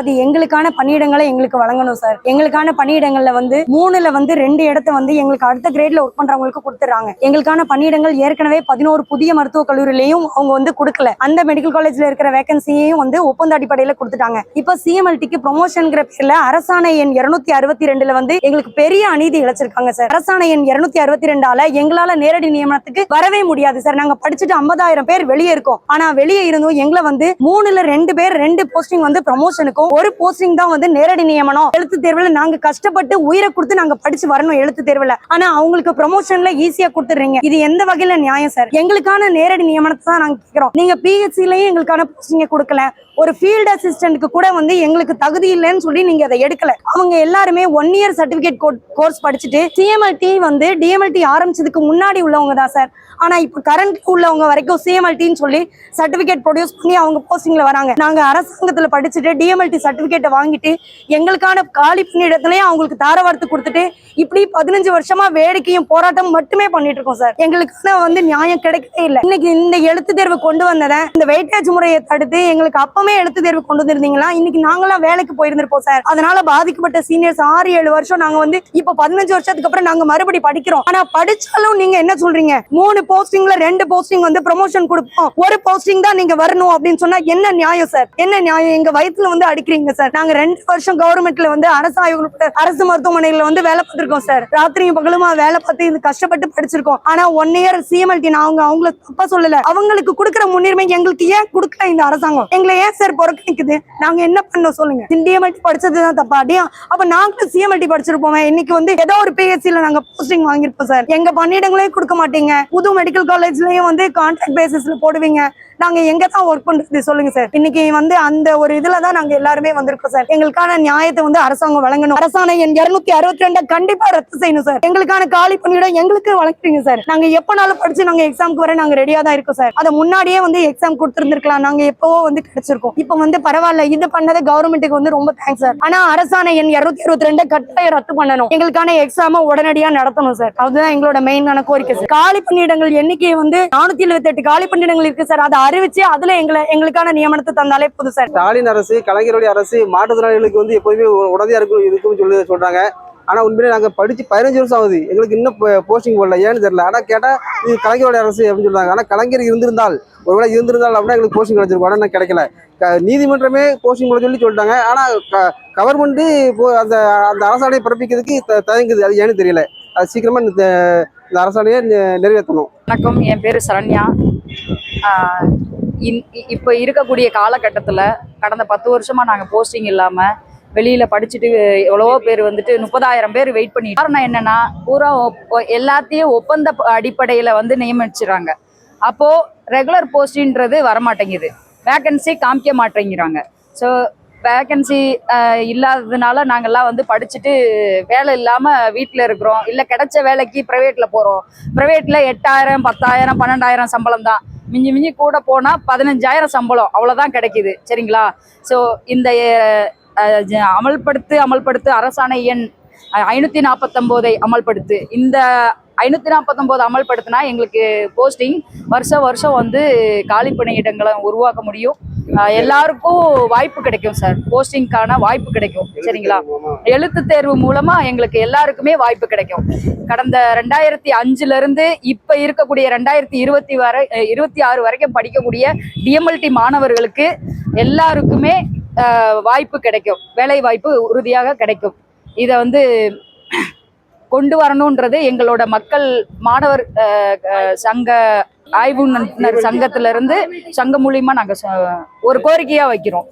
அதாவது எங்களுக்கான பணியிடங்களை எங்களுக்கு வழங்கணும் சார் எங்களுக்கான பணியிடங்கள்ல வந்து மூணுல வந்து ரெண்டு இடத்த வந்து எங்களுக்கு அடுத்த கிரேட்ல ஒர்க் பண்றவங்களுக்கு கொடுத்துறாங்க எங்களுக்கான பணியிடங்கள் ஏற்கனவே பதினோரு புதிய மருத்துவக் கல்லூரியிலையும் அவங்க வந்து கொடுக்கல. அந்த மெடிக்கல் காலேஜ்ல இருக்கிற வேகன்சியையும் வந்து ஒப்பந்த அடிப்படையில கொடுத்துட்டாங்க. இப்போ சிஎம்எல்டிக்கு ப்ரொமோஷன்ங்கிற பேர்ல அரசாணை எண் இருநூத்தி அறுபத்தி ரெண்டுல வந்து எங்களுக்கு பெரிய அநீதி இழைச்சிருக்காங்க சார் அரசாணை எண் இருநூத்தி அறுபத்தி ரெண்டால எங்களால நேரடி நியமனத்துக்கு வரவே முடியாது சார் நாங்க படிச்சுட்டு ஐம்பதாயிரம் பேர் வெளியே இருக்கோம். ஆனா வெளியே இருந்தும் எங்களை வந்து மூணுல ரெண்டு பேர் ரெண்டு போஸ்டிங் வந்து ப்ரமோஷனுக்கும் ஒரு போஸ்டிங் தான் வந்து நேரடி நியமனம். எழுத்து தேர்வுல நாங்க கஷ்டப்பட்டு உயிரை கொடுத்து நாங்க படிச்சு வரணும் எழுத்து தேர்வுல. ஆனா அவங்களுக்கு ப்ரமோஷன்ல ஈஸியா கொடுத்துறீங்க இது எந்த வகையில நியாயம் சார் எங்களுக்கான நேரடி நியமனத்தை தான் நாங்க கேக்குறோம். நீங்க பிஹெச்சிலயும் எங்களுக்கான போஸ்டிங்க கொடுக்கல. ஒரு ஃபீல்டு அசிஸ்டன்ட்க்கு கூட வந்து எங்களுக்கு தகுதி இல்லைன்னு சொல்லி நீங்க அதை எடுக்கல. அவங்க எல்லாருமே ஒன் இயர் சர்டிபிகேட் கோர்ஸ் படிச்சுட்டு சிஎம்எல்டி வந்து டிஎம்எல்டி ஆரம்பிச்சதுக்கு முன்னாடி உள்ளவங்க தான் சார். ஆனா இப்போ கரண்ட் உள்ளவங்க வரைக்கும் சிஎம்எல்டின்னு சொல்லி சர்டிபிகேட் ப்ரொடியூஸ் பண்ணி அவங்க போஸ்டிங்ல வராங்க. நாங்க அரசாங்கத்துல படிச்சுட்டு டிஎம்எல்டி சர்டிபிகேட்டை வாங்கிட்டு எங்களுக்கான காலி பணியிடத்துலயும் அவங்களுக்கு தாரவார்த்து கொடுத்துட்டு இப்படி பதினஞ்சு வருஷமா வேடிக்கையும் போராட்டம் மட்டுமே பண்ணிட்டு இருக்கோம் சார். எங்களுக்கு வந்து நியாயம் கிடைக்கவே இல்லை. இன்னைக்கு இந்த எழுத்து தேர்வு கொண்டு வந்ததை இந்த வெயிட்டேஜ் முறையை தடுத்து எங்களுக்கு மட்டுமே எழுத்து தேர்வு கொண்டு வந்திருந்தீங்களா? இன்னைக்கு நாங்களாம் வேலைக்கு போயிருந்திருப்போம் சார். அதனால பாதிக்கப்பட்ட சீனியர்ஸ் ஆறு ஏழு வருஷம் நாங்க வந்து இப்ப பதினஞ்சு வருஷத்துக்கு அப்புறம் நாங்க மறுபடி படிக்கிறோம். ஆனா படிச்சாலும் நீங்க என்ன சொல்றீங்க? மூணு போஸ்டிங்ல ரெண்டு போஸ்டிங் வந்து ப்ரமோஷன் கொடுப்போம். ஒரு போஸ்டிங் தான் நீங்க வரணும் அப்படின்னு சொன்னா என்ன நியாயம் சார்? என்ன நியாயம்? எங்க வயிற்றுல வந்து அடிக்கிறீங்க சார். நாங்க ரெண்டு வருஷம் கவர்மெண்ட்ல வந்து அரசு ஆய்வுகள் அரசு மருத்துவமனைகள்ல வந்து வேலை பார்த்திருக்கோம் சார். ராத்திரியும் பகலுமா வேலை பார்த்து இது கஷ்டப்பட்டு படிச்சிருக்கோம். ஆனா ஒன் இயர் சிஎம்எல்டி நான் அவங்க அவங்கள தப்பா சொல்லல. அவங்களுக்கு கொடுக்குற முன்னுரிமை எங்களுக்கு ஏன் கொடுக்கல இந்த அரசாங்கம்? எங்களை ஏன் சார் புறக்கணிக்குது நாங்க என்ன பண்ணோம் சொல்லுங்க. டிஎம்எல்டி படிச்சதுதான் தப்பா? அடியா அப்ப நாங்களும் சிஎம்எல்டி படிச்சிருப்போமே. இன்னைக்கு வந்து ஏதோ ஒரு பிஹெச்சில நாங்க போஸ்டிங் வாங்கியிருப்போம் சார். எங்க பணியிடங்களையும் கொடுக்க மாட்டீங்க. புது மெடிக்கல் காலேஜ்லயும் வந்து கான்ட்ராக்ட் பேசிஸ்ல போடுவீங்க. நாங்க எங்க தான் ஒர்க் பண்றது சொல்லுங்க சார். இன்னைக்கு வந்து அந்த ஒரு இதுல தான் நாங்க எல்லாருமே வந்திருக்கோம் சார். எங்களுக்கான நியாயத்தை வந்து அரசாங்கம் வழங்கணும். அரசாணை என் இருநூத்தி அறுபத்தி ரெண்டை கண்டிப்பா ரத்து செய்யணும் சார். எங்களுக்கான காலி பணியிடம் எங்களுக்கு வழங்குறீங்க சார். நாங்க எப்பனாலும் படிச்சு நாங்க எக்ஸாம்க்கு வர நாங்க ரெடியா தான் இருக்கோம் சார். அதை முன்னாடியே வந்து எக்ஸாம் கொடுத்துருந்துருக்கலாம். நாங்க எப்பவோ வந்து கிடைச்சிருக்கோம். இப்போ வந்து பரவாயில்ல இது பண்ணது கவர்மெண்ட்டுக்கு வந்து ரொம்ப தேங்க்ஸ் சார் ஆனா அரசாணை எண் இருநூத்தி இருபத்தி ரெண்டு கட்டாயம் ரத்து பண்ணணும். எங்களுக்கான எக்ஸாம உடனடியா நடத்தணும் சார் அதுதான் எங்களோட மெயினான கோரிக்கை சார் காலி பணியிடங்கள் எண்ணிக்கை வந்து நானூத்தி எழுபத்தி எட்டு காலி பணியிடங்கள் இருக்கு சார் அதை அறிவிச்சு அதுல எங்களை எங்களுக்கான நியமனத்தை தந்தாலே போதும் சார் ஸ்டாலின் அரசு கலைஞருடைய அரசு மாற்றுத்திறனாளிகளுக்கு வந்து எப்போதுமே உடனடியா இருக்கும் இருக்கும்னு சொல்லி சொல்றாங்க. ஆனால் உண்மையிலே நாங்கள் படித்து பதினஞ்சு வருஷம் ஆகுது. எங்களுக்கு இன்னும் போஸ்டிங் போடல. ஏன்னு தெரியல. ஆனால் கேட்டால் இது கலைஞரோட அரசு அப்படின்னு சொல்றாங்க. ஆனால் கலைஞர் இருந்திருந்தால் ஒருவேளை இருந்திருந்தால் அப்படின்னா எங்களுக்கு போஸ்டிங் கிடைச்சிருக்கும். ஆனால் கிடைக்கல. க- நீதிமன்றமே போஸ்டிங் போட சொல்லி சொல்லிட்டாங்க. ஆனால் க கவர்மெண்ட்டு இப்போ அந்த அந்த அரசாணையை பிறப்பிக்கிறதுக்கு த- தயங்குது. அது ஏன்னு தெரியல. அது சீக்கிரமாக இந்த இந்த அரசாணையை நெ- நிறைவேற்றணும். வணக்கம். என் பேர் சரண்யா. இன்- இப்போ இருக்கக்கூடிய காலகட்டத்தில் கடந்த பத்து வருஷமாக நாங்கள் போஸ்டிங் இல்லாமல் வெளியில் படிச்சுட்டு எவ்வளவோ பேர் வந்துட்டு முப்பதாயிரம் பேர் வெயிட் பண்ணி காரணம் என்னன்னா பூரா எல்லாத்தையும் ஒப்பந்த அடிப்படையில் வந்து நியமிச்சிடுறாங்க அப்போது ரெகுலர் போஸ்டின்றது வரமாட்டேங்குது. வேக்கன்சி காமிக்க மாட்டேங்கிறாங்க. ஸோ வேக்கன்சி இல்லாததுனால நாங்கள்லாம் வந்து படிச்சுட்டு வேலை இல்லாமல் வீட்டில் இருக்கிறோம். இல்லை கிடைச்ச வேலைக்கு ப்ரைவேட்டில் போகிறோம் ப்ரைவேட்டில் எட்டாயிரம் பத்தாயிரம் பன்னெண்டாயிரம் சம்பளம் தான். மிஞ்சி மிஞ்சி கூட போனால் பதினஞ்சாயிரம் சம்பளம் அவ்வளோதான் கிடைக்குது. சரிங்களா? ஸோ இந்த அமல்படுத்து அமல்படுத்து அரசாணை எண் ஐநூற்றி நாற்பத்தொம்போதை அமல்படுத்து. இந்த ஐநூற்றி நாற்பத்தொம்போது அமல்படுத்தினா எங்களுக்கு போஸ்டிங் வருஷம் வருஷம் வந்து காலி பணியிடங்களை உருவாக்க முடியும். எல்லாருக்கும் வாய்ப்பு கிடைக்கும் சார். போஸ்டிங்க்கான வாய்ப்பு கிடைக்கும். சரிங்களா? எழுத்து தேர்வு மூலமா எங்களுக்கு எல்லாருக்குமே வாய்ப்பு கிடைக்கும். கடந்த ரெண்டாயிரத்தி அஞ்சுல இருந்து இப்ப இருக்கக்கூடிய ரெண்டாயிரத்தி இருபத்தி வரை இருபத்தி ஆறு வரைக்கும் படிக்கக்கூடிய டிஎம்எல்டி மாணவர்களுக்கு எல்லாருக்குமே வாய்ப்பு கிடைக்கும். வேலை வாய்ப்பு உறுதியாக கிடைக்கும். இதை வந்து கொண்டு வரணுன்றது எங்களோட மக்கள் மாணவர் சங்க ஆய்வு நடத்துனர் சங்கத்துல இருந்து சங்கம் மூலியமா நாங்க ச- ஒரு கோரிக்கையா வைக்கிறோம்.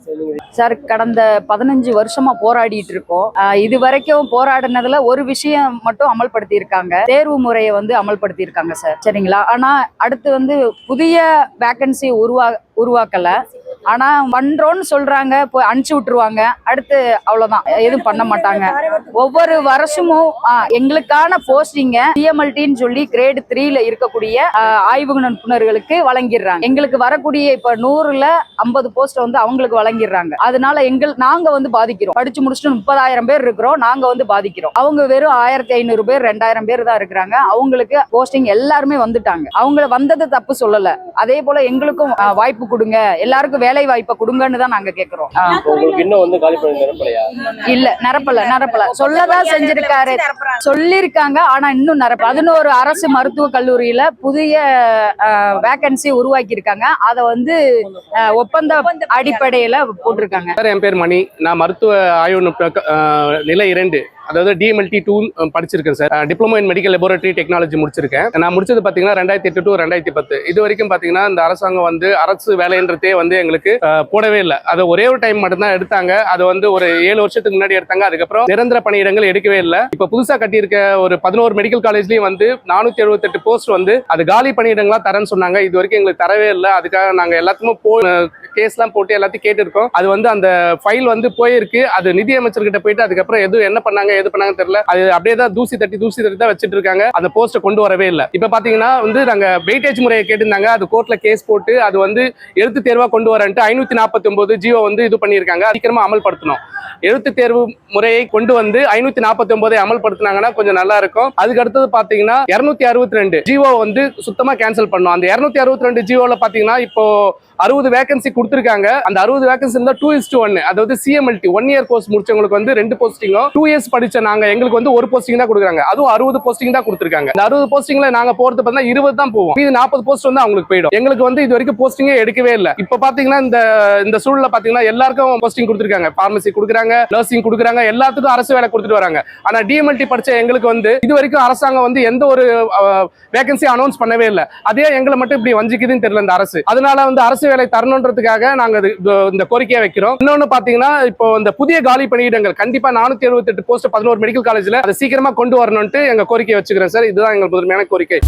சார் கடந்த பதினஞ்சு வருஷமா போராடிட்டு இருக்கோம். இது வரைக்கும் போராடினதுல ஒரு விஷயம் மட்டும் அமல்படுத்தி இருக்காங்க தேர்வு முறையை வந்து அமல்படுத்தி இருக்காங்க சார். சரிங்களா? ஆனா அடுத்து வந்து புதிய வேக்கன்சி உருவா உருவாக்கல. ஆனா பண்றோம்னு சொல்றாங்க போய் அனுப்பிச்சு விட்டுருவாங்க. அடுத்து அவ்வளவுதான். எதுவும் பண்ண மாட்டாங்க. ஒவ்வொரு வருஷமும் எங்களுக்கான போஸ்டிங்க சிஎம்எல்டின்னு சொல்லி கிரேடு த்ரீல இருக்கக்கூடிய ஆஹ், ஆய்வு நிபுணர்களுக்கு வழங்கிடுறாங்க. எங்களுக்கு வரக்கூடிய இப்ப நூறுல ஐம்பது போஸ்ட் வந்து அவங்களுக்கு வழங்கிடுறாங்க. அதனால எங்கள் நாங்க வந்து பாதிக்கிறோம். படிச்சு முடிச்சுட்டு முப்பதாயிரம் பேர் இருக்கிறோம். நாங்க வந்து பாதிக்கிறோம். அவங்க வெறும் ஆயிரத்தி ஐநூறு பேர் ரெண்டாயிரம் பேர் தான் இருக்கிறாங்க. அவங்களுக்கு போஸ்டிங் எல்லாருமே வந்துட்டாங்க. அவங்க வந்தது தப்பு சொல்லல. அதே போல எங்களுக்கும் ஆஹ், வாய்ப்பு கொடுங்க. எல்லாருக்கும் வேலை வாய்ப்பை கொடுங்கன்னு தான் நாங்க கேக்குறோம். ஆ. உங்களுக்கு இன்னும் வந்து காலி பண்ணி நிரப்பலையா? இல்ல நிரப்பல நிரப்பல. சொல்லதான் செஞ்சிருக்காரு. சொல்லிருக்காங்க ஆனா இன்னும் நிரப்ப பதினோரு அரசு மருத்துவ கல்லூரியில புதிய வேகன்சி உருவாக்கி இருக்காங்க அதை வந்து ஒப்பந்த அடிப்படையில போட்டிருக்காங்க. சார் என் பேர் மணி. நான் மருத்துவ ஆய்வு நிலை இரண்டு அதாவது டிஎம்எல்டி டூ படிச்சிருக்கேன் sir. Diploma in medical laboratory technology முடிச்சிருக்கேன். நான் முடிச்சது பார்த்தீங்கன்னா ரெண்டாயிரத்தி எட்டு டு ரெண்டாயிரத்தி பத்து. இது வரைக்கும் பார்த்தீங்கன்னா இந்த அரசாங்கம் வந்து அரசு வேலைன்றதே வந்து எங்களுக்கு போடவே இல்லை. அது ஒரே ஒரு டைம் மட்டும்தான் எடுத்தாங்க. அது வந்து ஒரு ஏழு வருஷத்துக்கு முன்னாடி எடுத்தாங்க. அதுக்கப்புறம் நிரந்தர பணியிடங்கள் எடுக்கவே இல்லை. இப்போ புதுசாக கட்டியிருக்க ஒரு பதினோரு மெடிக்கல் காலேஜ்லையும் வந்து நானூற்றி எழுபத்தெட்டு போஸ்ட் வந்து அது காலி பணியிடங்களா தரேன்னு சொன்னாங்க. இது வரைக்கும் எங்களுக்கு தரவே இல்லை. அதுக்காக நாங்கள் எல்லாத்துக்கும் போ கேஸ்லாம் போட்டு எல்லாத்தையும் கேட்டிருக்கோம். அது வந்து அந்த ஃபைல் வந்து போயிருக்கு. அது நிதி அமைச்சர்கிட்ட போயிட்டு அதுக்கப்புறம் எதுவும் என்ன பண்ணாங்க எது பண்ணாங்கன்னு தெரியல. அது அப்படியே தான் தூசி தட்டி தூசி தட்டி தான் வச்சுட்டு இருக்காங்க. அந்த போஸ்ட்டை கொண்டு வரவே இல்லை. இப்போ பார்த்தீங்கன்னா வந்து நாங்கள் வெயிட்டேஜ் முறையை கேட்டிருந்தாங்க. அது கோர்ட்ல கேஸ் போட்டு அது வந்து எழுத்து தேர்வாக கொண்டு வரன்ட்டு ஐநூற்றி நாற்பத்தி ஒம்பது ஜியோ வந்து இது பண்ணியிருக்காங்க. சீக்கிரமாக அமல்படுத்தணும். எழுத்து தேர்வு முறையை கொண்டு வந்து ஐநூத்தி நாற்பத்தி ஒன்பதை அமல்படுத்தினாங்கன்னா கொஞ்சம் நல்லா இருக்கும். அதுக்கு அடுத்தது பார்த்தீங்கன்னா இரநூத்தி அறுபத்தி ரெண்டு ஜியோ வந்து சுத்தமாக கேன்சல் பண்ணும் அந்த இரநூத்தி அறுபத்தி ரெண்டு ஜியோவில் பார்த்தீங்கன்னா இப்போ அறுபது வேகன்சி கொடுத்துருக்காங்க. அந்த அறுபது வேகன்சி இருந்தால் டூ இஸ் டூ ஒன் அதாவது சிஎம்எல்டி ஒன் இயர் கோர்ஸ் முடிச்சவங்களுக்கு வந்து ரெண்டு போஸ்டிங்கும் டூ இயர்ஸ் படிச்ச நாங்க எங்களுக்கு வந்து ஒரு போஸ்டிங் தான் கொடுக்குறாங்க. அதுவும் அறுபது போஸ்டிங் தான் கொடுத்துருக்காங்க. இந்த அறுபது போஸ்டிங்ல நாங்க போறது பார்த்தா இருபது தான் போவோம். இது நாற்பது போஸ்ட் வந்து அவங்களுக்கு போயிடும். எங்களுக்கு வந்து இது வரைக்கும் போஸ்டிங்கே எடுக்கவே இல்லை. இப்போ பாத்தீங்கன்னா இந்த இந்த சூழல பாத்தீங்கன்னா எல்லாருக்கும் போஸ்டிங் கொடுத்துருக்காங்க. பார்மசி கொடுக்குறாங்க நர்சிங் கொடுக்குறாங்க எல்லாத்துக்கும் அரசு வேலை கொடுத்துட்டு வராங்க. ஆனா டிஎம்எல்டி படிச்ச எங்களுக்கு வந்து இது வரைக்கும் அரசாங்கம் வந்து எந்த ஒரு வேகன்சி அனௌன்ஸ் பண்ணவே இல்லை. அதே எங்களை மட்டும் இப்படி வஞ்சிக்குதுன்னு தெரியல இந்த அரசு. அதனால வந்து அரசு வேலை தரணுன்றதுக்காக நாங்கள் இந்த கோரிக்கையை வைக்கிறோம். இன்னொன்னு பாத்தீங்கன்னா இப்போ இந்த புதிய காலி பணியிடங்கள் நானூத்தி நானூற்றி எழுபத்தெட்டு போஸ்ட் பதினோரு மெடிக்கல் காலேஜில் அதை சீக்கிரமா கொண்டு வரணும்ட்டு எங்க கோரிக்கையை வச்சுக்கிறேன் சார். இதுதான் எங்கள் முதன்மையான கோரிக்கை.